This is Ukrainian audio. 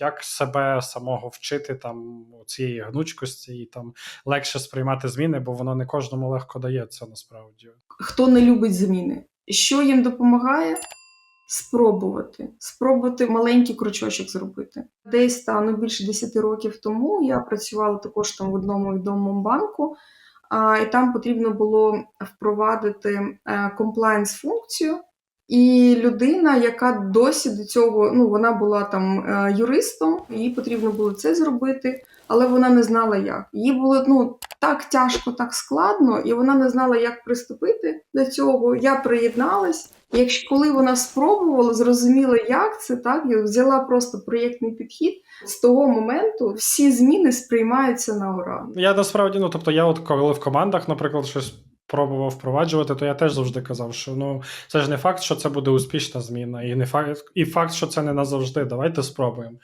як себе самого вчити там цієї гнучкості і там легше сприймати зміни, бо воно не кожному легко дається насправді. хто не любить зміни. Що їм допомагає? Спробувати, спробувати маленький кручочок зробити. Десь та ну більше 10 років тому я працювала також там в одному відомому банку, а, і там потрібно було впровадити комплайнс функцію. І людина, яка досі до цього, ну вона була там е, юристом, їй потрібно було це зробити, але вона не знала як. Їй було ну так тяжко, так складно, і вона не знала, як приступити до цього. Я приєдналась. Якщо коли вона спробувала, зрозуміла, як це, так і взяла просто проєктний підхід. З того моменту всі зміни сприймаються на ура. Я насправді, ну тобто, я от коли в командах, наприклад, щось пробував впроваджувати, то я теж завжди казав, що ну це ж не факт, що це буде успішна зміна, і не факт, і факт, що це не назавжди. Давайте спробуємо.